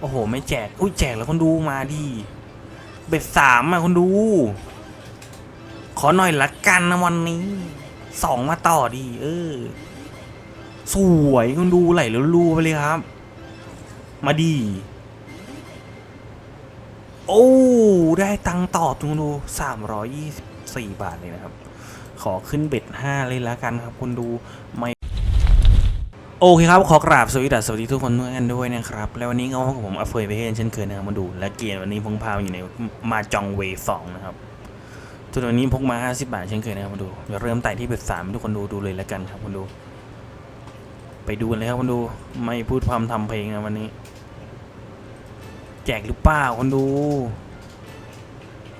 โอ้โห ไม่แจก อุ้ยแจกแล้วคนดูมาดิเบ็ดสามอะคนดู ขอหน่อยละกันนะวันนี้ สองมาต่อดี เออ สวยคนดูไหลแล้วรูไปเลยครับ มาดี โอ้ ได้ตังค์ต่อทุกคนดูสามร้อยยี่สิบสี่บาทเลยนะครับ ขอขึ้นเบ็ดห้าเลยละกันครับคนดู ไม่ โอเคครับ ขอกราบสวัสดีสวัสดีทุกคนด้วยกันด้วยนะครับ แล้ววันนี้ก็พบกับผมอัฟเฟยไปเฮนเช่นเคยนะครับมาดู และเกียร์วันนี้พงพาอยู่ในมาจองเวสองนะครับส่ววันนี้พกมา 50 บาทเช่นเคยนะครับมาดูเดี๋ยวเริ่มไต่ที่เบ็ดสามทุกคนดูดูเลยแล้วกันครับคนดู ไปดูกันเลยครับคนดูไม่พูดความทำเพลงนะวันนี้ แจกหรือเปล่าคนดู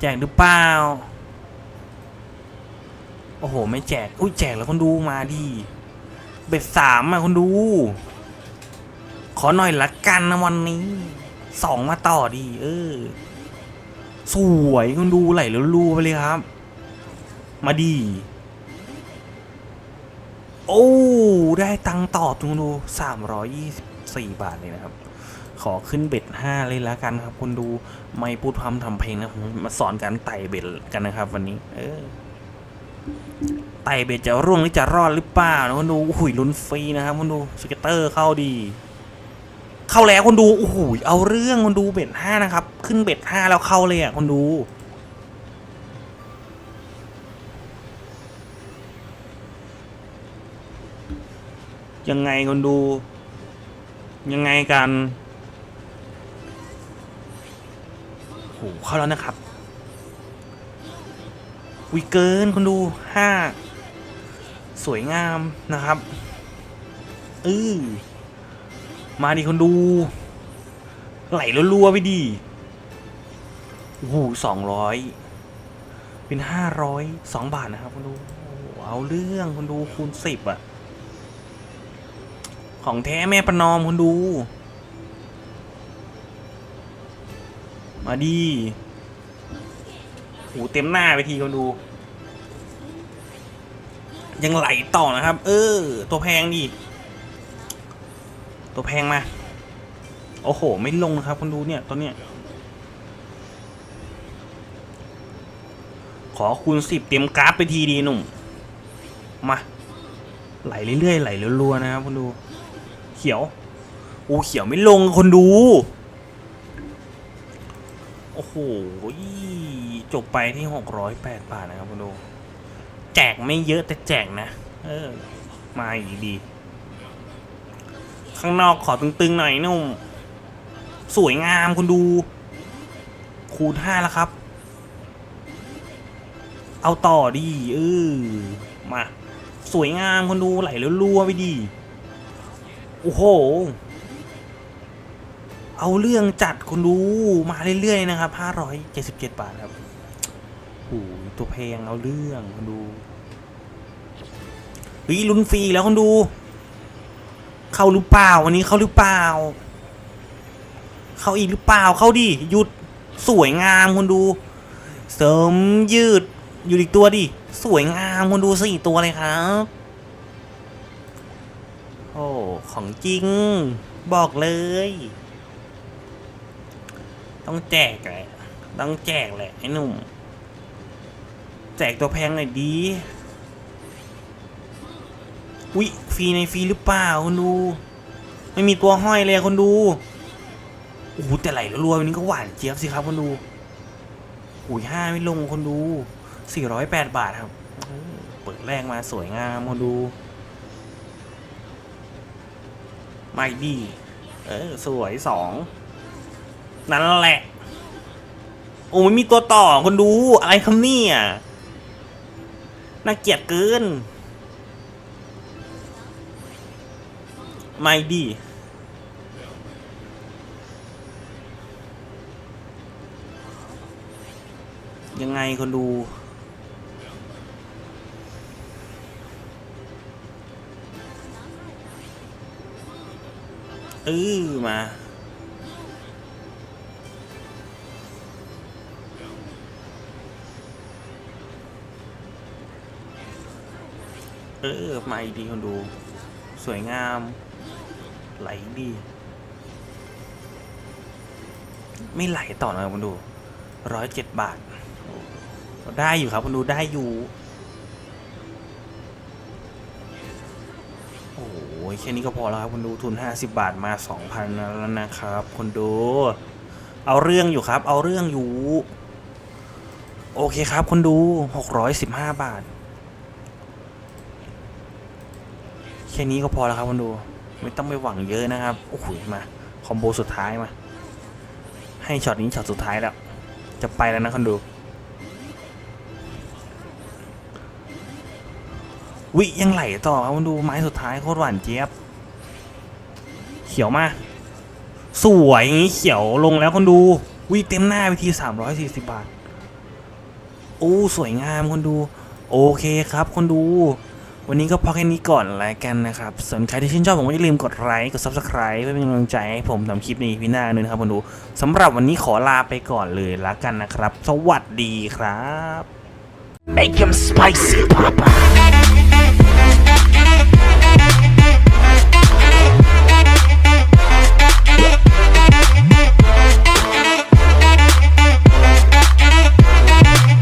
แจกหรือเปล่าโอ้โห ไม่แจกอุ้ยแจกแล้วคนดูมาดิ เบ็ดสามอะคนดู ขอหน่อยละกันนะวันนี้ สองมาต่อดี เออ สวยคนดูไหลแล้วรูไปเลยครับ มาดี โอ้ ได้ตังต่อทุกคนดูสามร้อยยี่สิบสี่บาทเลยนะครับ ขอขึ้นเบ็ดห้าเลยละกันครับคนดูไม่พูดพร่ำทำเพลงนะผมมาสอนการไต่เบ็ดกันนะครับ วันนี้ เออ ไตเบ็ดจะร่วงหรือจะรอดหรือเปล่านะคนดูหุยลุ้นฟรีนะครับคนดูสเก็ตเตอร์เข้าดี เข้าแล้วคนดูโอ้โหเอาเรื่องคนดูเบ็ดห้านะครับ ขึ้นเบ็ดห้าแล้วเข้าเลยอะคนดูยังไงคนดู ยังไงกันโอ้โหเข้าแล้วนะครับวิเกินคนดูห้า สวยงามนะครับเออมาดิคนดู ไหลรัวๆไปดีโอ้โหสองร้อยเป็นห้าร้อยสองบาทนะครับคนดูเอาเรื่องคนดูคูณสิบอะของแท้แม่ประนอมคนดู มาดีโหเต็มหน้าไปทีคนดู ยังไหลต่อนะครับ เออ ตัวแพงดิตัวแพงมา โอ้โห ไม่ลงนะครับคนดูเนี่ยตอนเนี้ย ขอคูณสิบเต็มกราฟไปทีดีหนุ่ม มา ไหลเรื่อยๆไหลรัวๆนะครับคนดู เขียวอ้เขียวไม่ลงคนดู โอ้โห จบไปที่หกร้อยแปดบาทนะครับคุณดู แจกไม่เยอะแต่แจกนะ เออ มาอีกดี ข้างนอกขอตึงๆหน่อยนุ่ม สวยงามคุณดู คูณห้าแล้วครับ เอาต่อดีเออ มา สวยงามคุณดูไหลแล้วรัวไปดี โอ้โห เอาเรื่องจัดคนดูมาเรื่อยๆนะครับ577บาทครับ โอ้ตัวเพลงเอาเรื่องคนดูเฮ้ยลุ้นฟรีแล้วคนดู เข้าหรือเปล่าวันนี้เข้าหรือเปล่า เข้าอีกหรือเปล่าเข้าดิหยุดสวยงามคนดู เสริมยืดอยู่อีกตัวดิสวยงามคนดูสี่ตัวเลยครับโอ้ของจริงบอกเลย ต้องแจกแหละต้องแจกแหละไอ้หนุ่ม แจกตัวแพงหน่อยดีอุ๊ยฟรีในฟรีหรือเปล่าคนดู ไม่มีตัวห้อยเลยคนดูโอ้โหแต่ไหลรัวๆวันนี้ก็หวานเจี๊ยบสิครับคนดูอุ้ยห้าไม่ลงคนดูสี่ร้อยแปดบาทครับเออเปิดแรกมาสวยงามคนดูไม่ดี เออ สวยสองนั่นแหละ โอ้ไม่มีตัวต่อคนดูอะไรคำนี่อะ น่าเกลียดเกิน ไม่ดี ยังไงคนดูเออมา ออมาอีกดีคนดู สวยงาม ไหลดี ไม่ไหลต่อนะครับคุณดูร้อยเจ็ดบาท ได้อยู่ครับคุณดูได้อยู่ โอ้ยแค่นี้ก็พอแล้วครับคุณดูทุน 50 บาทมา 2,000แล้วนะครับคุณดู เอาเรื่องอยู่ครับ เอาเรื่องอยู่ โอเคครับคุณดู 615 บาท แค่นี้ก็พอแล้วครับคุณดู ไม่ต้องไปหวังเยอะนะครับ โอ้โหมา คอมโบสุดท้ายมา ให้ช็อตนี้ช็อตสุดท้ายแล้ว จะไปแล้วนะคุณดูวิยังไหลต่อครับคุณดูไม้สุดท้ายโคตรหวานเจี๊ยบ เขียวมา สวยเขียวลงแล้วคนดูวิเต็มหน้าไปที 340 บาท โอ้ สวยงามคนดู โอเคครับคนดู วันนี้ก็พอแค่นี้ก่อนแล้วกันนะครับส่วนใครที่ชื่นชอบผมก็อย่าลืมกดไลค์กด subscribe เพื่อเป็นกำลังใจให้ผมทำคลิปในพีหน้าด้วยนะครับคนดูสำหรับวันนี้ขอลาไปก่อนเลยละกันนะครับ สวัสดีครับ Make him spicy, Papa.